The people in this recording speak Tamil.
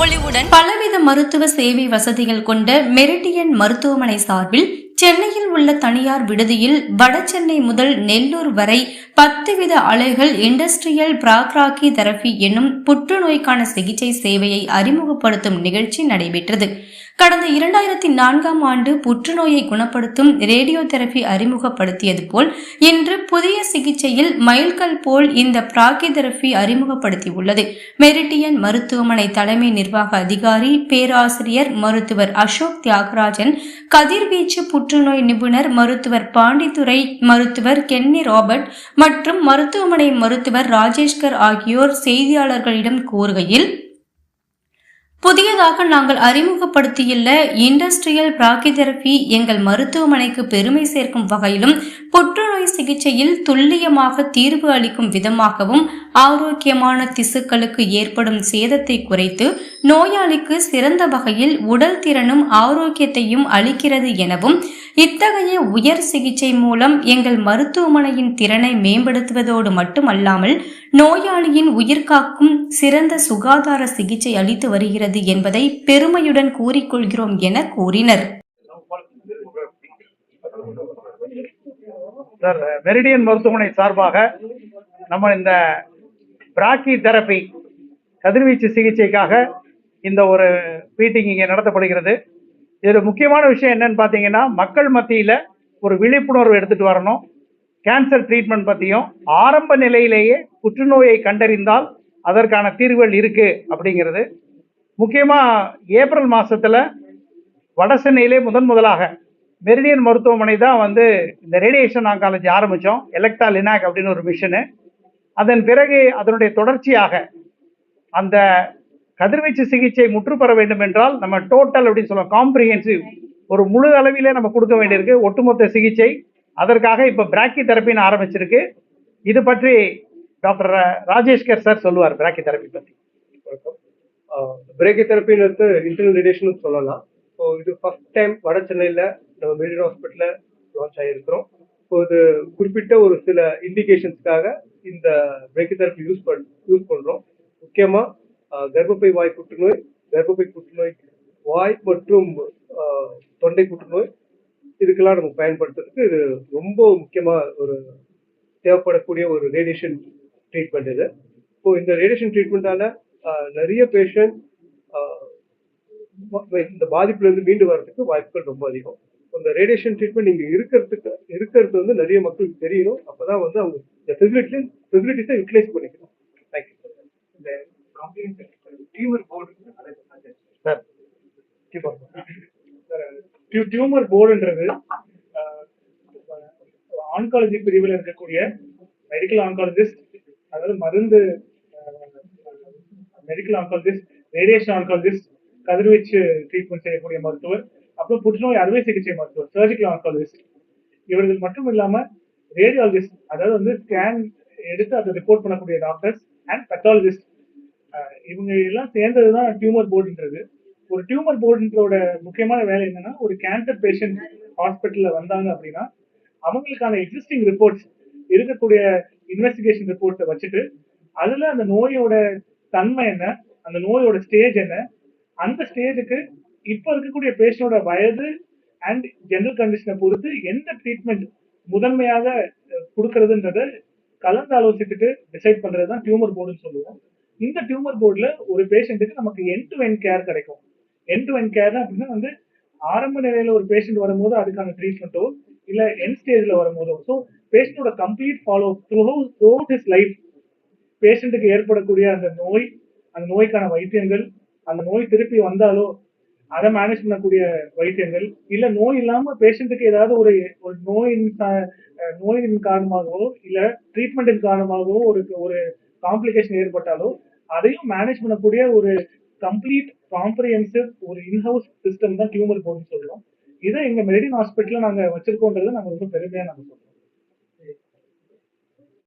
பலவித மருத்துவ சேவை வசதிகள் கொண்ட மெரிடியன் மருத்துவமனை சார்பில் சென்னையில் உள்ள தனியார் விடுதியில் வடசென்னை முதல் நெல்லூர் வரை பத்து வித அலைகள் இண்டஸ்ட்ரியல் பிராக்ராக்கி தெரபி என்னும் புற்றுநோய்க்கான சிகிச்சை சேவையை அறிமுகப்படுத்தும் நிகழ்ச்சி நடைபெற்றது. கடந்த இரண்டாயிரத்தி நான்காம் ஆண்டு புற்றுநோயை குணப்படுத்தும் ரேடியோ தெரபி அறிமுகப்படுத்தியது போல் இன்று புதிய சிகிச்சையில் மைல்கல் போல் இந்த பிராக்கி தெரபி அறிமுகப்படுத்தியுள்ளது. மெரிட்டியன் மருத்துவமனை தலைமை நிர்வாக அதிகாரி பேராசிரியர் மருத்துவர் அசோக் தியாகராஜன் கதிர்வீச்சு புற்றுநோய் நிபுணர் மருத்துவர் பாண்டித்துரை மருத்துவர் கென்னி ராபர்ட் மற்றும் மருத்துவமனை மருத்துவர் ராஜேஷ்கர் ஆகியோர் செய்தியாளர்களிடம் கூறுகையில் புதியதாக நாங்கள் அறிமுகப்படுத்தியுள்ள இண்டஸ்ட்ரியல் பிராக்கிதெரபி எங்கள் மருத்துவமனைக்கு பெருமை சேர்க்கும் வகையிலும் புற்றுநோய் சிகிச்சையில் துல்லியமாக தீர்வு அளிக்கும் விதமாகவும் ஆரோக்கியமான திசுக்களுக்கு ஏற்படும் சேதத்தை குறைத்து நோயாளிக்கு சிறந்த வகையில் உடல் திறனும் ஆரோக்கியத்தையும் அளிக்கிறது எனவும் இத்தகைய உயர் சிகிச்சை மூலம் எங்கள் மருத்துவமனையின் திறனை மேம்படுத்துவதோடு மட்டுமல்லாமல் நோயாளியின் உயிர்காக்கும் சிறந்த சுகாதார சிகிச்சை அளித்து வருகிறது. என்பதை பெருமையுடன் கூறிக்கொள்கிறோம் என கூறினர். சார் மெரிடியன் மருத்துவமனை சார்பாக நம்ம இந்த பிராக்கி தெரப்பி கதிர்வீச்சு சிகிச்சைக்காக இந்த ஒரு மீட்டிங் இங்கே நடத்தப்படுகிறது. இதில் முக்கியமான விஷயம் என்னன்னு பார்த்தீங்கன்னா மக்கள் மத்தியில் ஒரு விழிப்புணர்வு எடுத்துகிட்டு வரணும். கேன்சர் ட்ரீட்மெண்ட் பற்றியும் ஆரம்ப நிலையிலேயே புற்றுநோயை கண்டறிந்தால் அதற்கான தீர்வுகள் இருக்குது அப்படிங்கிறது. முக்கியமாக ஏப்ரல் மாதத்தில் வட சென்னையிலே முதன் முதலாக மெரிடியன் மருத்துவமனை தான் வந்து இந்த ரேடியேஷன் ஆங்காலஜி ஆரம்பித்தோம் எலக்ட்ரா லினாக் அப்படின்னு ஒரு மிஷனு. அதன் பிறகு அதனுடைய தொடர்ச்சியாக அந்த கதிர்வீச்சு சிகிச்சை முற்றுப்பெற வேண்டும் என்றால் நம்ம டோட்டல் அப்படின்னு சொல்லுவோம் காம்ப்ரிஹென்சிவ் ஒரு முழு அளவிலே நம்ம கொடுக்க வேண்டியிருக்கு. ஒட்டுமொத்த சிகிச்சை அதற்காக இப்போ பிராக்கி தெரப்பின்னு ஆரம்பிச்சிருக்கு. இது பற்றி டாக்டர் ராஜேஷ்கர் சார் சொல்லுவார் பிராக்கி தெரப்பி பற்றி பிரேக்கி தெரப்பின்னு இன்டர்னல் ரேடியேஷன் சொல்லலாம். ஸோ இது ஃபர்ஸ்ட் டைம் வட சென்னையில் நம்ம மெரினா ஹாஸ்பிட்டலில் லான்ச் ஆகியிருக்கிறோம் ஸோ இது குறிப்பிட்ட ஒரு சில இண்டிகேஷன்ஸ்க்காக இந்த பிரேக்கி தெரப்பி யூஸ் பண் யூஸ் பண்ணுறோம் முக்கியமாக கர்ப்பப்பை வாய் புற்றுநோய் கர்ப்பப்பை புற்றுநோய் வாய் மற்றும் தொண்டை புற்றுநோய் இதுக்கெல்லாம் நம்ம பயன்படுத்துறதுக்கு இது ரொம்ப முக்கியமாக ஒரு தேவைப்படக்கூடிய ஒரு ரேடியேஷன் ட்ரீட்மெண்ட் இது. ஸோ இந்த ரேடியேஷன் ட்ரீட்மெண்ட்டால் நிறைய பேஷண்ட் இந்த பாதிப்புல இருந்து மீண்டு வர்றதுக்கு வாய்ப்புகள் ரொம்ப அதிகம். இந்த ரேடியேஷன் ட்ரீட்மெண்ட் இங்க இருக்கிறதுக்கு இருக்கிறது வந்து நிறைய மக்களுக்கு தெரியணும். அப்பதான் வந்து அவங்க இந்த ஃபெசிலிட்டி ஃபெசிலிட்டிஸை யூட்டிலைஸ் பண்ணிக்கணும் தேங்க்யூ இந்த டியூமர் போர்டு சார் டியூமர் போர்டுன்றது ஆன்காலஜி பிரிவில் இருக்கக்கூடிய மெடிக்கல் ஆன்காலஜிஸ்ட் அதாவது மருந்து மெடிக்கல் ஆன்காலஜிஸ்ட் ரேடியேஷன் ஆன்காலஜிஸ்ட் கதிர்வீச்சு ட்ரீட்மெண்ட் செய்யக்கூடிய மருத்துவர் அப்புறம் புற்றுநோய் அறுவை சிகிச்சை மருத்துவர் சர்ஜிக்கல் ஆன்காலஜிஸ்ட் இவர்கள் மட்டும் இல்லாம ரேடியாலஜிஸ்ட் அதாவது வந்து ஸ்கேன் எடுத்து அதை ரிப்போர்ட் பண்ணக்கூடிய டாக்டர்ஸ் அண்ட் பெத்தாலஜிஸ்ட் இவங்க எல்லாம் சேர்ந்தது தான் டியூமர் போர்டுன்றது ஒரு டியூமர் போர்டுன்றோட முக்கியமான வேலை என்னன்னா ஒரு கேன்சர் பேஷண்ட் ஹாஸ்பிட்டல்ல வந்தாங்க அப்படின்னா அவங்களுக்கான எக்ஸிஸ்டிங் ரிப்போர்ட்ஸ் இருக்கக்கூடிய இன்வெஸ்டிகேஷன் ரிப்போர்ட்ஸை வச்சுட்டு அதுல அந்த நோயோட தன்மை என்ன? அந்த நோயோட ஸ்டேஜ் என்ன? அந்த ஸ்டேஜுக்கு இப்ப இருக்கக்கூடிய பேஷண்டோட வயது அண்ட் ஜென்ரல் கண்டிஷனை பொறுத்து எந்த ட்ரீட்மெண்ட் முதன்மையாக கொடுக்கறதுன்றத கலந்து ஆலோசித்துட்டு டிசைட் பண்றது தான் டியூமர் போர்டுன்னு சொல்லுவோம். இந்த டியூமர் போர்டுல ஒரு பேஷண்ட்டுக்கு நமக்கு என் டு என் கேர் கிடைக்கும். என் டு என் கேர் அப்படின்னா வந்து ஆரம்ப நிலையில ஒரு பேஷண்ட் வரும்போது அதுக்கான ட்ரீட்மெண்ட்டோ இல்ல என் ஸ்டேஜ்ல வரும்போதோ. So பேஷண்டோட complete follow through through his life பேஷண்ட்டுக்கு ஏற்படக்கூடிய அந்த நோய் அந்த நோய்க்கான வைத்தியங்கள் அந்த நோய் திருப்பி வந்தாலோ அதை மேனேஜ் பண்ணக்கூடிய வைத்தியங்கள் இல்ல நோய் இல்லாம பேஷண்ட்டுக்கு ஏதாவது ஒரு ஒரு நோயின் நோயின் காரணமாகவோ இல்ல ட்ரீட்மெண்ட்டின் காரணமாகவோ ஒரு ஒரு காம்ப்ளிகேஷன் ஏற்பட்டாலோ அதையும் மேனேஜ் பண்ணக்கூடிய ஒரு கம்ப்ளீட் காம்ப்ரிஹென்சிவ் ஒரு இன்ஹவுஸ் சிஸ்டம் தான் டியூமர் போர்டுன்னு சொல்றோம். இதை எங்க மெரிடின் ஹாஸ்பிட்டல்ல நாங்க வச்சிருக்கோன்றதை நாங்க ரொம்ப பெருமையா நாங்க சொல்றோம்.